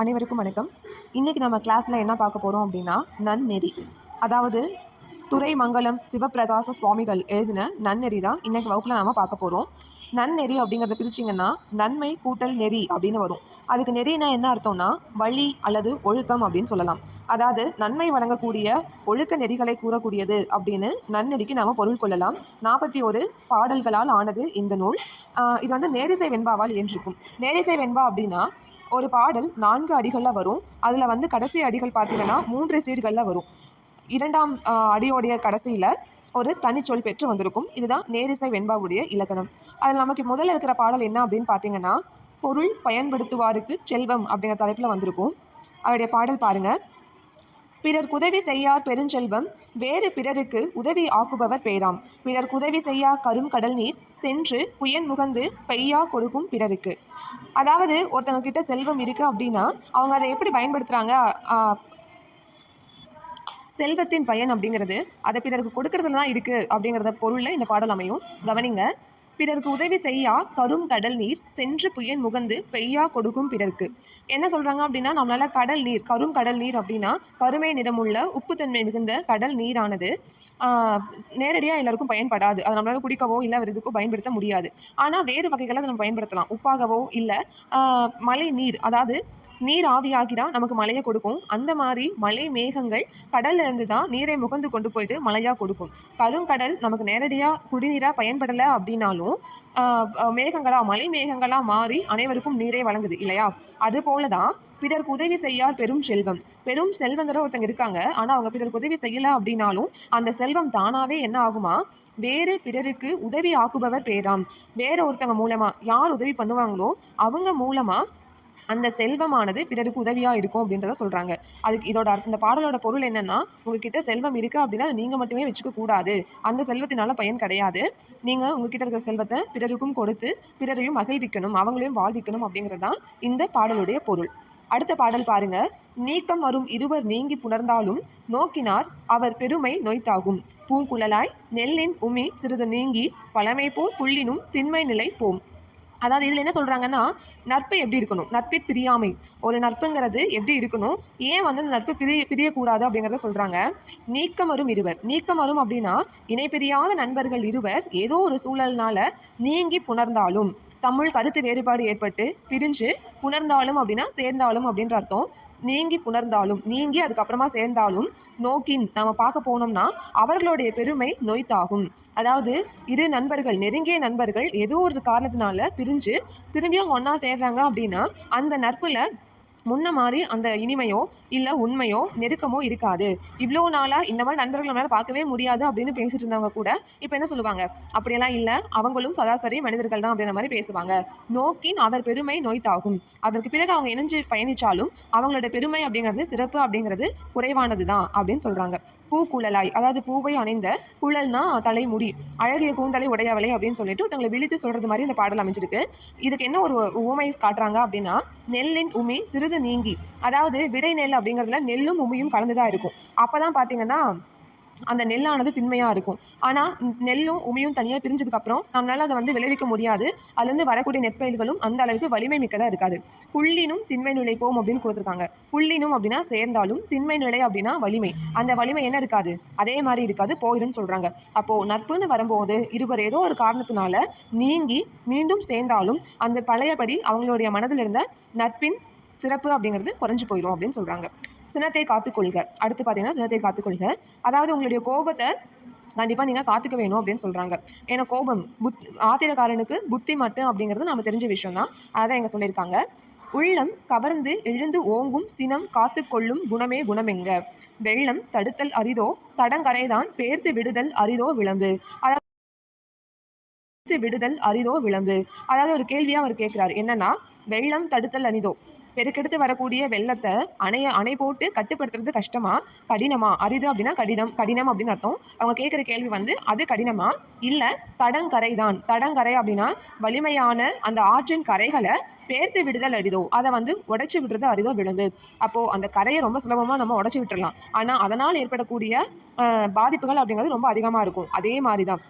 அனைவருக்கும் வணக்கம். இன்றைக்கி நம்ம கிளாஸில் என்ன பார்க்க போகிறோம் அப்படின்னா நன்னெறி அதாவது துரைமங்கலம் சிவப்பிரகாச சுவாமிகள் எழுதின நன்னெறி தான் இன்றைக்கி வகுப்பில் நாம் பார்க்க போகிறோம் நன்னெறி அப்படிங்கிறத பிரிச்சிங்கன்னா நன்மை கூட்டல் நெறி அப்படின்னு வரும். அதுக்கு நெறினா என்ன அர்த்தம்னா வழி அல்லது ஒழுக்கம் அப்படின்னு சொல்லலாம். அதாவது நன்மை வழங்கக்கூடிய ஒழுக்க நெறிகளை கூறக்கூடியது அப்படின்னு நன்னெறிக்கு நாம் பொருள் கொள்ளலாம். நாற்பத்தி ஒரு பாடல்களால் ஆனது இந்த நூல். இது வந்து நேரிசை வெண்பாவால் இயன்றிருக்கும். நேரிசை வெண்பா அப்படின்னா ஒரு பாடல் நான்கு அடிகளில் வரும். அதில் வந்து கடைசி அடிகள் பார்த்தீங்கன்னா மூன்று சீர்களில் வரும். இரண்டாம் அடியோடைய கடைசியில் ஒரு தனிச்சொல் பெற்று வந்திருக்கும். இதுதான் நேரிசை வெண்பாவுடைய இலக்கணம். அதில் நமக்கு முதல்ல இருக்கிற பாடல் என்ன அப்படின்னு பார்த்தீங்கன்னா பொருள் பயன்படுத்துவாருக்கு செல்வம் அப்படிங்கிற தலைப்பில் வந்திருக்கும். அவருடைய பாடல் பாருங்கள் பிறர் உதவி செய்யார் பெருஞ்செல்வம் வேறு பிறருக்கு உதவி ஆக்குபவர் பேராம். பிறர் உதவி செய்யா கரும் கடல் நீர் சென்று புயன் முகந்து பெய்யா கொடுக்கும் பிறருக்கு. அதாவது ஒருத்தவங்க கிட்ட செல்வம் இருக்கு அப்படின்னா அவங்க அதை எப்படி பயன்படுத்துறாங்க? செல்வத்தின் பயன் அப்படிங்கிறது அதை பிறருக்கு கொடுக்கறதுல தான் இருக்குது அப்படிங்கிறத பொருளில் இந்த பாடல் அமையும். கவனிங்க. பிறருக்கு உதவி செய்யா கரும் கடல் நீர் சென்று புயல் முகந்து பெய்யா கொடுக்கும் பிறருக்கு. என்ன சொல்றாங்க அப்படின்னா நம்மளால கடல் நீர் கரும் கடல் நீர் அப்படின்னா கருமை நிறமுள்ள உப்புத்தன்மை மிகுந்த கடல் நீரானது நேரடியாக எல்லாருக்கும் பயன்படாது. அதை நம்மளால குடிக்கவோ இல்லை வேறு எதுக்கோ பயன்படுத்த முடியாது. ஆனால் வேறு வகைகளை அதை நம்ம பயன்படுத்தலாம். உப்பாகவோ இல்லை மழை நீர் அதாவது நீர் ஆவியாகிறா நமக்கு மழையை கொடுக்கும். அந்த மாதிரி மழை மேகங்கள் கடல்ல இருந்து தான் நீரை முகந்து கொண்டு போயிட்டு மழையா கொடுக்கும். கருங்கடல் நமக்கு நேரடியா குடிநீரா பயன்படலை அப்படின்னாலும் மேகங்களாக ஆஹ் மேகங்களா மேகங்களா மாறி அனைவருக்கும் நீரை வழங்குது இல்லையா? அது போலதான் பிறருக்கு உதவி செய்யார் பெரும் செல்வம். பெரும் செல்வந்தர ஒருத்தங்க இருக்காங்க. ஆனா அவங்க பிறருக்கு உதவி செய்யல அப்படின்னாலும் அந்த செல்வம் தானாவே என்ன ஆகுமா? வேறு பிறருக்கு உதவி ஆக்குபவர் பேராம். வேற ஒருத்தங்க மூலமா யார் உதவி பண்ணுவாங்களோ அவங்க மூலமா அந்த செல்வமானது பிறருக்கு உதவியா இருக்கும் அப்படின்றத சொல்றாங்க. அதுக்கு இதோட இந்த பாடலோட பொருள் என்னன்னா உங்ககிட்ட செல்வம் இருக்கு அப்படின்னா நீங்க மட்டுமே வச்சுக்க கூடாது. அந்த செல்வத்தினால பயன் கிடையாது. நீங்க உங்ககிட்ட இருக்கிற செல்வத்தை பிறருக்கும் கொடுத்து பிறரையும் மகிழ்விக்கணும் அவங்களையும் வாழ்விக்கணும் அப்படிங்கிறது தான் இந்த பாடலுடைய பொருள். அடுத்த பாடல் பாருங்க. நீக்கம் வரும் இருவர் நீங்கி புணர்ந்தாலும் நோக்கினார் அவர் பெருமை நொய்த்தாகும். பூங்குழலாய் நெல்லின் உமி சிறிது நீங்கி பழமை போர் புள்ளினும் திண்மை நிலை போம் அதாவது இதில் என்ன சொல்கிறாங்கன்னா நட்பு எப்படி இருக்கணும்? நட்பிற் பிரியாமை. ஒரு நட்புங்கிறது எப்படி இருக்கணும்? ஏன் வந்து அந்த நட்பு பிரிய பிரியக்கூடாது அப்படிங்கிறத சொல்கிறாங்க நீக்கம் வரும் இருவர். நீக்கம் வரும் அப்படின்னா இணை பிரியாத நண்பர்கள் இருவர் ஏதோ ஒரு சூழல்னால நீங்கி புணர்ந்தாலும் தமிழ் கருத்து வேறுபாடு ஏற்பட்டு பிரிஞ்சு புணர்ந்தாலும் அப்படின்னா சேர்ந்தாலும் அப்படின்ற அர்த்தம். நீங்கி புணர்ந்தாலும் நீங்கி அதுக்கப்புறமா சேர்ந்தாலும் நோக்கின் நம்ம பார்க்க போனோம்னா அவர்களுடைய பெருமை நொய்த்தாகும். அதாவது இரு நண்பர்கள் நெருங்கிய நண்பர்கள் ஏதோ ஒரு காரணத்தினால பிரிஞ்சு திரும்பியும் ஒன்றா சேர்றாங்க அப்படின்னா அந்த நட்பில் முன்ன மாதிரி அந்த இனிமையோ இல்லை உண்மையோ நெருக்கமோ இருக்காது. இவ்வளோ நாளாக இந்த மாதிரி நண்பர்கள் நம்மளால் பார்க்கவே முடியாது அப்படின்னு பேசிட்டு இருந்தவங்க கூட இப்போ என்ன சொல்லுவாங்க? அப்படியெல்லாம் இல்லை அவங்களும் சராசரி மனிதர்கள் தான் அப்படின்ற மாதிரி பேசுவாங்க. நோக்கின் அவர் பெருமை நோய்த்தாகும். அதற்கு பிறகு அவங்க இணைஞ்சு பயணிச்சாலும் அவங்களோட பெருமை அப்படிங்கிறது சிறப்பு அப்படிங்கிறது குறைவானது தான் அப்படின்னு சொல்கிறாங்க குழலாய் அதாவது பூவை அணைந்த குழல்னா தலைமுடி அழகிய கூந்தலை உடையவளை அப்படின்னு சொல்லிட்டு தங்களை விழித்து சொல்றது மாதிரி இந்த பாடல் அமைஞ்சிருக்கு. இதுக்கு என்ன ஒரு உமை காட்டுறாங்க அப்படின்னா நெல்லின் உமி சிறிது நீங்கி. அதாவது விதை நெல் அப்படிங்கிறதுல நெல்லும் உமியும் கலந்துதான் இருக்கும். அப்போதான் பார்த்தீங்கன்னா அந்த நெல்லானது திண்மையாக இருக்கும். ஆனால் நெல்லும் உமியும் தனியாக பிரிஞ்சதுக்கு அப்புறம் நம்மளால அதை வந்து விளைவிக்க முடியாது. அதுலேருந்து வரக்கூடிய நெற்பயிர்களும் அந்த அளவுக்கு வலிமை மிக்கதாக இருக்காது. புள்ளினும் திண்மை நிலை போம் அப்படின்னு கொடுத்துருக்காங்க. புள்ளினும் அப்படின்னா சேர்ந்தாலும் திண்மை நிலை அப்படின்னா வலிமை. அந்த வலிமை என்ன இருக்காது? அதே மாதிரி இருக்காது போயிடும்னு சொல்கிறாங்க அப்போது நட்புன்னு வரும்போது இருவர் ஏதோ ஒரு காரணத்தினால நீங்கி மீண்டும் சேர்ந்தாலும் அந்த பழையபடி அவங்களுடைய மனதில் இருந்த நட்பின் சிறப்பு அப்படிங்கிறது குறைஞ்சு போயிடும் அப்படின்னு சொல்கிறாங்க சினத்தை காத்துக்கொள்க அடுத்து பார்த்தீங்கன்னா சினத்தை காத்துக்கொள்க அதாவது உங்களுடைய கோபத்தை கண்டிப்பாக நீங்கள் காத்துக்க வேணும் அப்படின்னு சொல்கிறாங்க ஏன்னா கோபம் புத் ஆத்திரக்காரனுக்கு புத்தி மட்டும் அப்படிங்கிறது நம்ம தெரிஞ்ச விஷயம் தான் அதான் இங்கே சொல்லியிருக்காங்க. உள்ளம் கவர்ந்து எழுந்து ஓங்கும் சினம் காத்துக்கொள்ளும் குணமே குணமெங்க. வெள்ளம் தடுத்தல் அரிதோ தடங்கரைதான் பேர்த்து விடுதல் அரிதோ விளம்பு அதாவது பேர்த்து விடுதல் அரிதோ விளம்பு அதாவது ஒரு கேள்வியாக அவர் கேட்குறாரு என்னன்னா வெள்ளம் தடுத்தல் அரிதோ. பெருக்கெடுத்து வரக்கூடிய வெள்ளத்தை அணைய அணை போட்டு கட்டுப்படுத்துறது கஷ்டமா? கடினமா? அரிது அப்படின்னா கடினம் கடினம் அப்படின்னு அர்த்தம். அவங்க கேட்குற கேள்வி வந்து அது கடினமா? இல்லை தடங்கரை தான் தடங்கரை அப்படின்னா வலிமையான அந்த ஆற்றின் கரைகளை பேர்த்து விடுதல் அரிதோ? அதை வந்து உடைச்சு விடுறது அரிதோ விளம்பு அப்போ அந்த கரையை ரொம்ப சுலபமாக நம்ம உடச்சி விட்டுடலாம் ஆனால் அதனால் ஏற்படக்கூடிய பாதிப்புகள் அப்படிங்கிறது ரொம்ப அதிகமாக இருக்கும். அதே மாதிரி தான்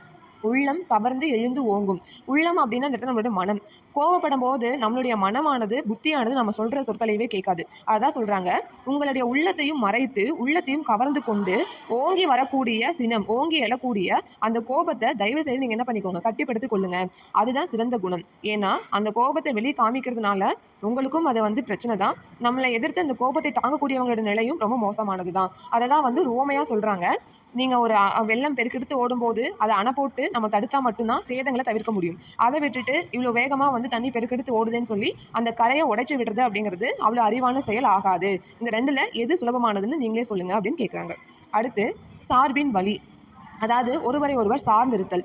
உள்ளம் கவர்ந்து எழுந்து ஓங்கும். உள்ளம் அப்படின்னா அந்த இடத்துல நம்மளோட மனம். கோவப்படும் போது நம்மளுடைய மனமானது புத்தியானது நம்ம சொல்கிற சொற்களையவே கேட்காது. அதான் சொல்கிறாங்க உங்களுடைய உள்ளத்தையும் மறைத்து உள்ளத்தையும் கவர்ந்து கொண்டு ஓங்கி வரக்கூடிய சினம் ஓங்கி எழக்கூடிய அந்த கோபத்தை தயவு செய்து நீங்கள் என்ன பண்ணிக்கோங்க கட்டிப்படுத்திக் கொள்ளுங்க. அதுதான் சிறந்த குணம். ஏன்னா அந்த கோபத்தை வெளியே காமிக்கிறதுனால உங்களுக்கும் அது வந்து பிரச்சனை தான். நம்மளை எதிர்த்து அந்த கோபத்தை தாங்கக்கூடியவங்களோட நிலையும் ரொம்ப மோசமானது தான். அதை தான் வந்து ரோமையாக சொல்கிறாங்க நீங்கள் ஒரு வெள்ளம் பெருக்கெடுத்து ஓடும்போது அதை அணை போட்டு நம்ம தடுத்தா மட்டும்தான் சேதங்களை தவிர்க்க முடியும். அதை விட்டுட்டு இவ்வளோ வேகமாக வந்து தண்ணி பெருக்கெடுத்து ஓடுதுன்னு சொல்லி அந்த கரையை உடைச்சி விடுறது அப்படிங்கிறது அவ்வளோ அறிவான செயல் ஆகாது. இந்த ரெண்டில் எது சுலபமானதுன்னு நீங்களே சொல்லுங்க அப்படின்னு கேட்குறாங்க அடுத்து சார்பின் வழி அதாவது ஒருவரை ஒருவர் சார்ந்திருத்தல்.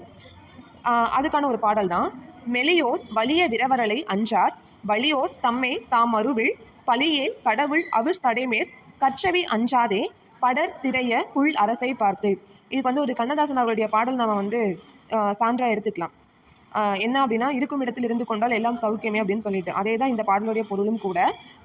அதுக்கான ஒரு பாடல் தான். மெலியோர் வலிய விரவரலை அஞ்சார் வலியோர் தம்மே தாம் அருவில். பலியே கடவுள் அவிர் சடைமேற் கற்றவி அஞ்சாதே படர் சிறைய புல் அரசை பார்த்து. இதுக்கு வந்து ஒரு கண்ணதாசன் அவருடைய பாடல் நம்ம வந்து ஆஹ் எடுத்துக்கலாம். என்ன அப்படின்னா இருக்கும் இடத்தில் இருந்து கொண்டால் எல்லாம் சௌக்கியமே அப்படின்னு சொல்லிட்டு. அதே தான் இந்த பாடலுடைய பொருளும் கூட.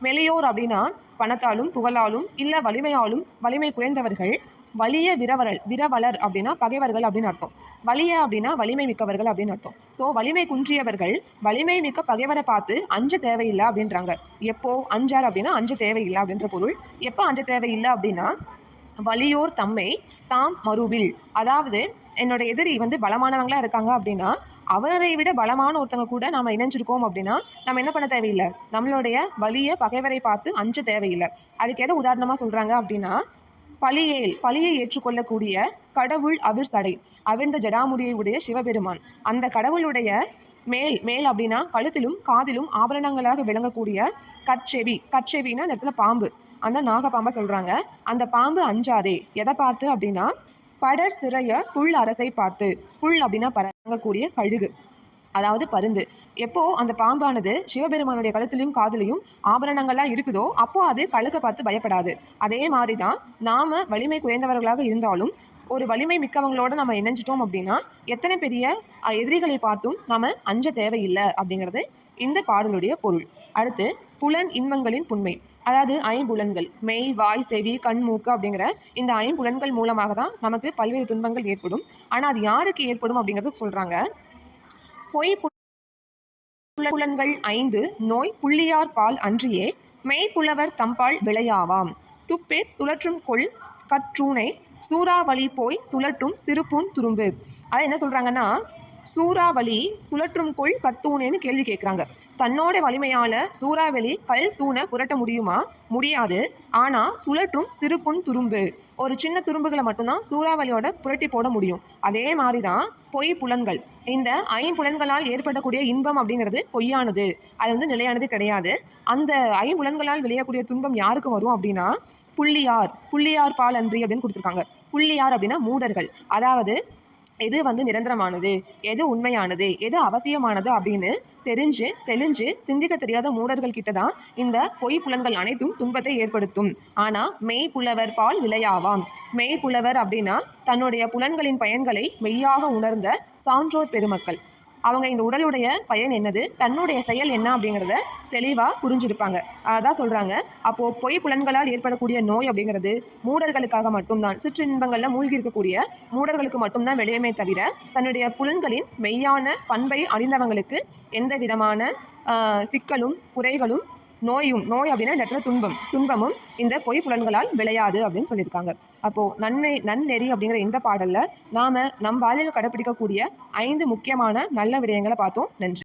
வெளியோர் அப்படின்னா பணத்தாலும் புகழாலும் இல்லை வலிமையாலும் வலிமை குறைந்தவர்கள் வலிய விரவரல் விரவலர் அப்படின்னா பகைவர்கள் அப்படின்னு அர்த்தம். வலிய அப்படின்னா வலிமை மிக்கவர்கள் அப்படின்னு அர்த்தம். ஸோ வலிமை குன்றியவர்கள் வலிமை மிக்க பகைவரை பார்த்து அஞ்ச தேவையில்லை அப்படின்றாங்க. எப்போ அஞ்சார் அப்படின்னா அஞ்ச தேவையில்லை அப்படின்ற பொருள். எப்போ அஞ்ச தேவையில்லை அப்படின்னா வலியோர் தம்மை தாம் மறுவில். அதாவது என்னோட எதிரி வந்து பலமானவங்களா இருக்காங்க அப்படின்னா அவரை விட பலமான ஒருத்தவங்க கூட நாம இணைஞ்சிருக்கோம் அப்படின்னா நம்ம என்ன பண்ண தேவையில்லை? நம்மளுடைய வலிய பகைவரை பார்த்து அஞ்ச தேவையில்லை. அதுக்கு எதை உதாரணமா சொல்றாங்க அப்படின்னா பலியேல் பலியை ஏற்றுக்கொள்ளக்கூடிய கடவுள் அவிர் சடை அவிர்ந்த ஜடாமுடியை உடைய சிவபெருமான். அந்த கடவுளுடைய மேல் மேல் அப்படின்னா கழுத்திலும் காதிலும் ஆபரணங்களாக விளங்கக்கூடிய கட்செவி கச்செவின்னா அந்த இடத்துல பாம்பு. அந்த நாகப்பாம்பை சொல்கிறாங்க அந்த பாம்பு அஞ்சாதே. எதை பார்த்து அப்படின்னா படர் சிறைய புல் அரசை பார்த்து. புல் அப்படின்னா பறங்கக்கூடிய கழுகு. அதாவது பருந்து. எப்போ அந்த பாம்பானது சிவபெருமானுடைய கழுத்திலையும் காதுலையும் ஆபரணங்கள்லாம் இருக்குதோ அப்போ அது கழுக்க பார்த்து பயப்படாது. அதே மாதிரி தான் நாம வலிமை குறைந்தவர்களாக இருந்தாலும் ஒரு வலிமை மிக்கவங்களோட நம்ம இணைஞ்சிட்டோம் அப்படின்னா எத்தனை பெரிய எதிரிகளை பார்த்தும் நாம் அஞ்ச தேவையில்லை அப்படிங்கிறது இந்த பாடலுடைய பொருள். அடுத்து புலன் இன்பங்களின் புண்மை அதாவது ஐம்புலன்கள் மெய் வாய் செவி கண் மூக்கு அப்படிங்கிற இந்த ஐம்புலன்கள் மூலமாக தான் நமக்கு பல்வேறு துன்பங்கள் ஏற்படும். ஆனால் அது யாருக்கு ஏற்படும் அப்படிங்கிறது சொல்கிறாங்க பொய் புலன்கள் ஐந்து நோய் புள்ளியார் பால் அன்றியே மெய்ப்புலவர் தம்பால் விளையாவாம். துப்பேர் சுழற்றும் கொள் கற்றூனை சூறாவளி போய் சுழற்றும் சிறுபூன் துரும்பு. அதை என்ன சொல்கிறாங்கன்னா சூறாவளி சுழற்றும் கொள் கத்தூனேன்னு கேள்வி கேட்குறாங்க தன்னோட வலிமையால் சூறாவளி கல் தூணை புரட்ட முடியுமா? முடியாது. ஆனால் சுழற்றும் சிறுபுண் துரும்பு. ஒரு சின்ன துரும்புகளை மட்டும்தான் சூறாவளியோட புரட்டி போட முடியும். அதே மாதிரி தான் பொய் புலன்கள். இந்த ஐம்புலன்களால் ஏற்படக்கூடிய இன்பம் அப்படிங்கிறது பொய்யானது. அது வந்து நிலையானது கிடையாது. அந்த ஐம்புலன்களால் விளையக்கூடிய துன்பம் யாருக்கு வரும் அப்படின்னா புள்ளியார். புள்ளியார் பாலன்றி அப்படின்னு கொடுத்துருக்காங்க. புள்ளியார் அப்படின்னா மூடர்கள். அதாவது எது வந்து நிரந்தரமானது? எது உண்மையானது? எது அவசியமானது அப்படின்னு தெரிஞ்சு தெளிஞ்சு சிந்திக்க தெரியாத மூடர்கள் கிட்ட தான் இந்த பொய் புலன்கள் அனைத்தும் துன்பத்தை ஏற்படுத்தும். ஆனா மெய் புலவர் பால் விளையாவாம். மெய் புலவர் அப்படின்னா தன்னுடைய புலன்களின் பயன்களை மெய்யாக உணர்ந்த சான்றோர் பெருமக்கள். அவங்க இந்த உடலுடைய பயன் என்னது? தன்னுடைய செயல் என்ன அப்படிங்கிறத தெளிவாக புரிஞ்சிருப்பாங்க. அதான் சொல்கிறாங்க அப்போது பொய் புலன்களால் ஏற்படக்கூடிய நோய் அப்படிங்கிறது மூடர்களுக்காக மட்டும்தான். சிற்றின்பங்களில் மூழ்கி இருக்கக்கூடிய மூடர்களுக்கு மட்டும்தான் விளையுமே தவிர தன்னுடைய புலன்களின் மெய்யான பண்பை அறிந்தவங்களுக்கு எந்த விதமான சிக்கலும் குறைகளும் நோயும் நோய் அப்படின்னா இந்த இடத்துல துன்பம் துன்பமும் இந்த பொய் புலன்களால் விளையாது அப்படின்னு சொல்லியிருக்காங்க. அப்போ நன்மை நன்னெறி அப்படிங்கிற இந்த பாடல்ல நாம நம் வாழ்வில் கடைப்பிடிக்கக்கூடிய ஐந்து முக்கியமான நல்ல விடயங்களை பார்த்தோம். நன்றி.